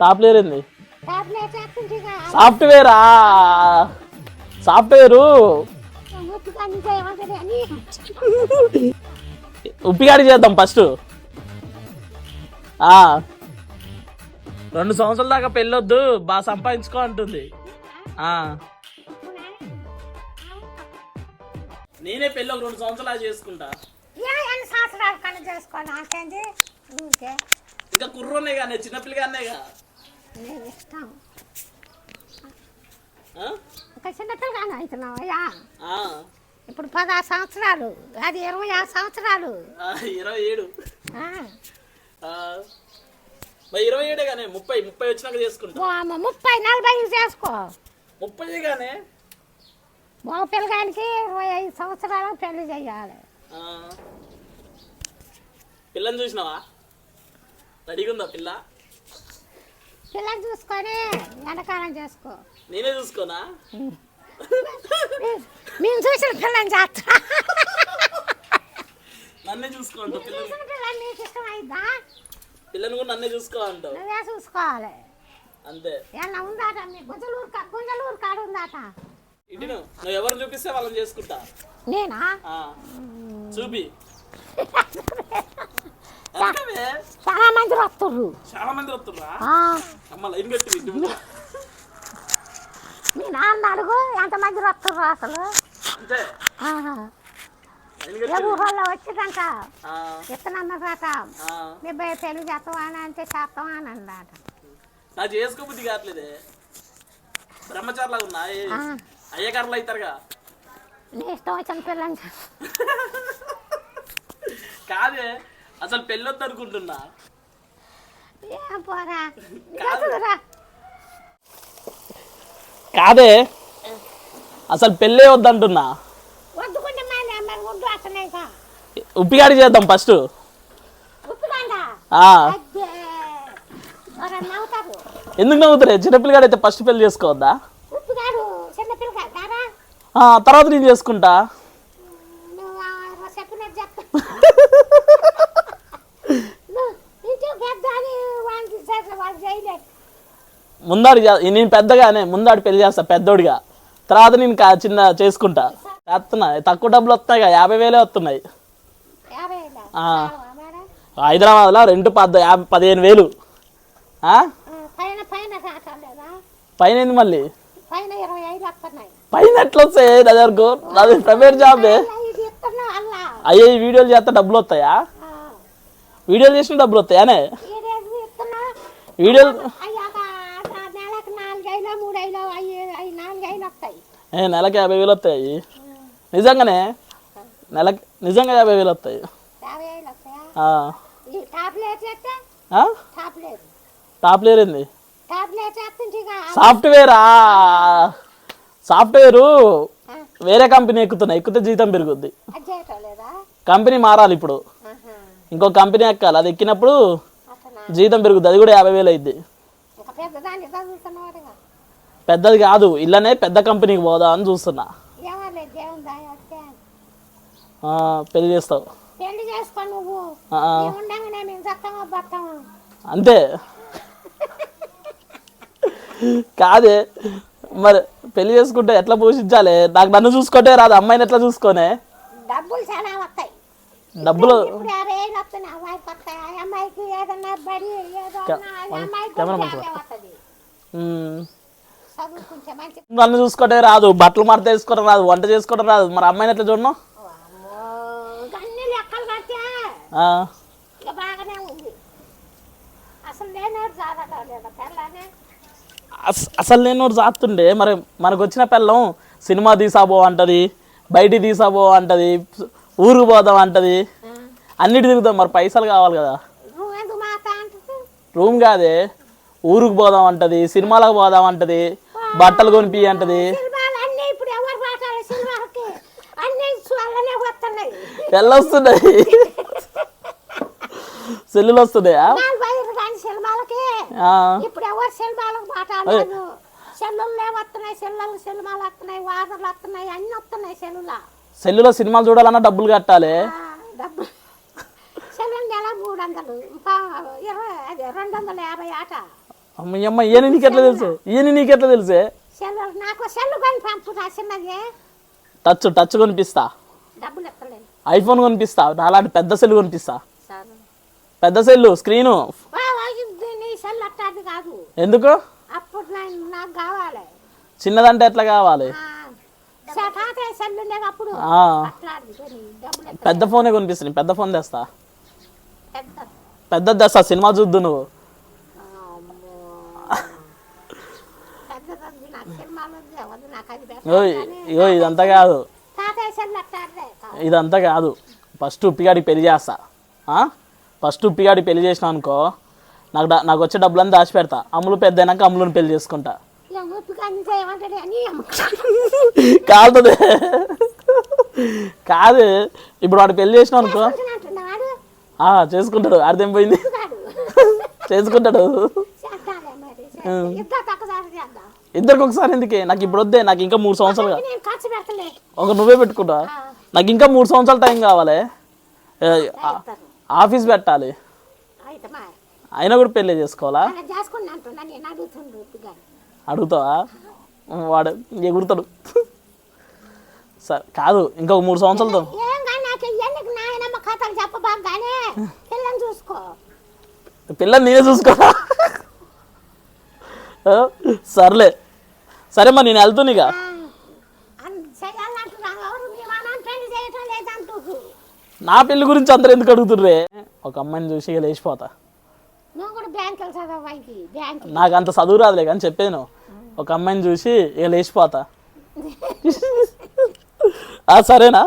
టాప్లేర్ ఏంది? సాఫ్ట్వేరా సాఫ్ట్వేరు ఉప్పిగాడి చేద్దాం ఫస్ట్ ఆ. రెండు సంవత్సరాల దాకా పెళ్ళొద్దు బాగా సంపాదించుకో అంటుంది. ఆ. నేనే పెళ్ళి ఒక రెండు సంవత్సరాలు చేసుకుంటా. ఇంకా కుర్రోనే కానీ చిన్నపిల్లగానేగా నేను ఇష్టం. ఆ? ఇంకా చిన్నపిల్లగానే అవుతున్నావు అయ్యా ఆ. ఇప్పుడు పదహారు సంవత్సరాలు అది ఇరవై ఆరు సంవత్సరాలు. ఇరవై ఏడు. మరి ఇరవై ఏడే కానీ ముప్పై ముప్పై వచ్చినాక చేసుకుంటా. ముప్పై నలభై చేసుకో. ముప్పై కానీ మగ పిల్లగానికి ఇరవై ఐదు సంవత్సరాలు పెళ్ళి చేయాలి. పిల్లని చూసినావా? రెడీగా పిల్ల? పిల్లని చూసుకొని వెనకాలం చేసుకో. నేనే చూసుకోనా? మేము చూసిన పిల్లని చేస్తా. నన్నే చూసుకోంటావు పిల్లని. నీకు ఇష్టమైందా? పిల్లని కూడా నన్నే చూసుకోమంటావు నువ్వే చూసుకోవాలి. అంతే. ఏమన్నా ఉందాట మీ గుంజలూరు గుంజలూరు కాడ ఉందాట? ఇటు నువ్వు ఎవరు చూపిస్తే వాళ్ళని చేసుకుంటా? నేనా. చూపి. చాలా మంది వస్తుర్రు. చాలా మంది ఇటు మీ నాన్న అడుగు ఎంతమంది వస్తుర్రు అసలు? ఊళ్ళో వచ్చిందంట ఆ, ఇత్తనన్నదాట ఆ. మీ పెళ్ళి చేస్తావా అని అంటే చేస్తావా అని అన్నదాట నాకు చేసుకోబుద్ధి కావట్లేదే. బ్రహ్మచారులాగా ఉన్నా. అయ్యగారులు అవుతారుగా. నీ ఇష్టం వచ్చిన చేస్తా. కాదే అసలు పెళ్ళొద్దు అనుకుంటున్నా. కాదు. అసలు పెళ్ళే వద్దంటున్నా. ఉప్పిగాడి చేద్దాం ఫస్ట్. ఎందుకు నవ్వుతారే? చిన్నపిల్లగాడు అయితే ఫస్ట్ పెళ్ళి చేసుకోవద్దా? తర్వాత నేను చేసుకుంటా నువ్వు ఆ చెప్పినట్టు చెప్తా నువ్వు ఇంట్లో పెద్ద అని వానికి చేసిన వాడు చేయలేదు ముందాడు నేను పెద్దగానే ముందాడు పెళ్ళి చేస్తా పెద్దోడిగా. తర్వాత నేను చిన్న చేసుకుంటా. చేస్తున్నా. తక్కువ డబ్బులు వస్తున్నాయి కదా యాభై వేలే? వస్తున్నాయి? హైదరాబాద్లో రెండు పద్ద యాభై పదిహేను వేలు. పైన ఏంది మళ్ళీ? పైన ఎట్లా వస్తాయి? నా దగ్గరకు నాది ప్రైవేట్ జాబే అయ్యే వీడియోలు చేస్తే డబ్బులు వస్తాయా? వీడియోలు చేసిన డబ్బులు వస్తాయానే వీడియోలు నెలకి యాభై వేలు వస్తాయి. నిజంగానే? నెలకి నిజంగా యాభై వేలు వస్తాయి. టాప్ లేర్ ఏంది? సాఫ్ట్వేరా? సాఫ్ట్వేరు వేరే కంపెనీ ఎక్కుతున్నా ఎక్కితే జీతం పెరుగుద్ది. కంపెనీ మారాలి ఇప్పుడు. ఇంకో కంపెనీ ఎక్కాలి అది ఎక్కినప్పుడు జీతం పెరుగుద్ది అది కూడా యాభై వేలు అయింది పెద్దది కాదు ఇల్లనే పెద్ద కంపెనీకి పోదా అని చూస్తున్నా. పెళ్ళి చేస్తావు. పెళ్ళి చేసుకో నువ్వు. ఆ, ఆ, మేము ఉండగానే మేము చక్కగా బతాము అంతే. కాదే మరి పెళ్ళి చేసుకుంటే ఎట్లా పోషించాలి? నాకు నన్ను చూసుకుంటే రాదు అమ్మాయిని ఎట్లా చూసుకోనే? డబ్బులు చాలా వస్తాయి. డబ్బులు కెమెరా మంచిగా నన్ను చూసుకుంటే రాదు బట్టలు మడత వేసుకోవడం రాదు వంట చేసుకోవడం రాదు. మరి అమ్మాయిని ఎట్లా చూడను? అసలు నేనే చాస్తుండే మరి మనకు వచ్చిన పిల్లం సినిమా తీసాబో అంటది బయటికి తీసాబో అంటది ఊరికి పోదాం అంటది. అన్నిటి తిరుగుతాం. మరి పైసలు కావాలి కదా. రూమ్ కాదే ఊరికి పోదాం అంటది సినిమాలకు పోదాం అంటది. బట్టలు కొనిపి అంటది. అన్నీ ఇప్పుడు సినిమాలకి సెల్లులు వస్తున్నాయా? ఇప్పుడు ఎవరు మాట్లాడలేదు? సెల్లులే వస్తున్నాయి సెల్లులు సినిమాలు వస్తున్నాయి వస్తున్నాయి అన్ని వస్తున్నాయి సెల్లుల. సెల్లులో సినిమాలు చూడాలన్నా డబ్బులు కట్టాలి. డబ్బు. సెల్లు నెల మూడు వందలు ఇరవై అది రెండు వందల యాభై ఆట. అమ్మ అమ్మ ఈయన నీకెట్లా తెలుసు? ఈయన నీకెట్లా తెలుసే? టచ్ టచ్ కొనిపిస్తా. ఐఫోన్ కొనిపిస్తా. నాలాంటి పెద్ద సెల్ కొనిపిస్తా. పెద్ద సెల్లు స్క్రీను. ఎందుకు? చిన్నదంటే ఎట్లా కావాలి? పెద్ద ఫోనే కొనిపిస్తుంది పెద్ద ఫోన్ తెస్తా. పెద్ద. తెస్తా సినిమా చూద్దు నువ్వు అమ్మో. పెద్దది నాకు సినిమాలు వద్దు, వద్దు నాకు అది ఇగో ఇదంతా కాదు. ఇదంతా కాదు. ఫస్ట్ ఉప్పిగాడికి పెళ్ళి చేస్తా? ఫస్ట్ ఉప్పిగాడికి పెళ్ళి చేసిన అనుకో నాకు నాకు వచ్చే డబ్బులన్నీ దాచి పెడతా. అమ్ములు పెద్ద అయినాక అమ్ములను పెళ్ళి చేసుకుంటా. కాదుతుంది కాదు. ఇప్పుడు వాడు పెళ్ళి చేసిన అనుకో. చేసుకుంటాడు. అర్థం పోయింది. కాదు చేసుకుంటాడు. ఇద్దరికి ఒకసారి ఎందుకే? నాకు ఇప్పుడు వద్దే నాకు ఇంకా మూడు సంవత్సరాలు ఒక నువ్వే పెట్టుకుంటా? నాకు ఇంకా మూడు సంవత్సరాలు టైం కావాలి. ఆఫీస్ పెట్టాలి. అయినా కూడా పెళ్ళి చేసుకోవాలా? అడుగుతావా? వాడు ఎగురుతాడు. సరే కాదు ఇంకొక మూడు సంవత్సరాలతో పిల్లని నేనే చూసుకోరా ఆ, సర్లే సరే మరి నేను వెళ్తున్నా ఇక ఆ, అన్- చేయాలంటున్నాను ఎవరు మీ సర్లే. సరేమ్మా నేను లేదంటూ నా పెళ్ళి గురించి అందరు ఎందుకు అడుగుతుర్రే? ఒక అమ్మాయిని చూసి ఇక లేచిపోతా. నాకు అంత చదువు రాదులే కానీ చెప్పాను. ఒక అమ్మాయిని చూసి ఇక లేచిపోతా. సరేనా?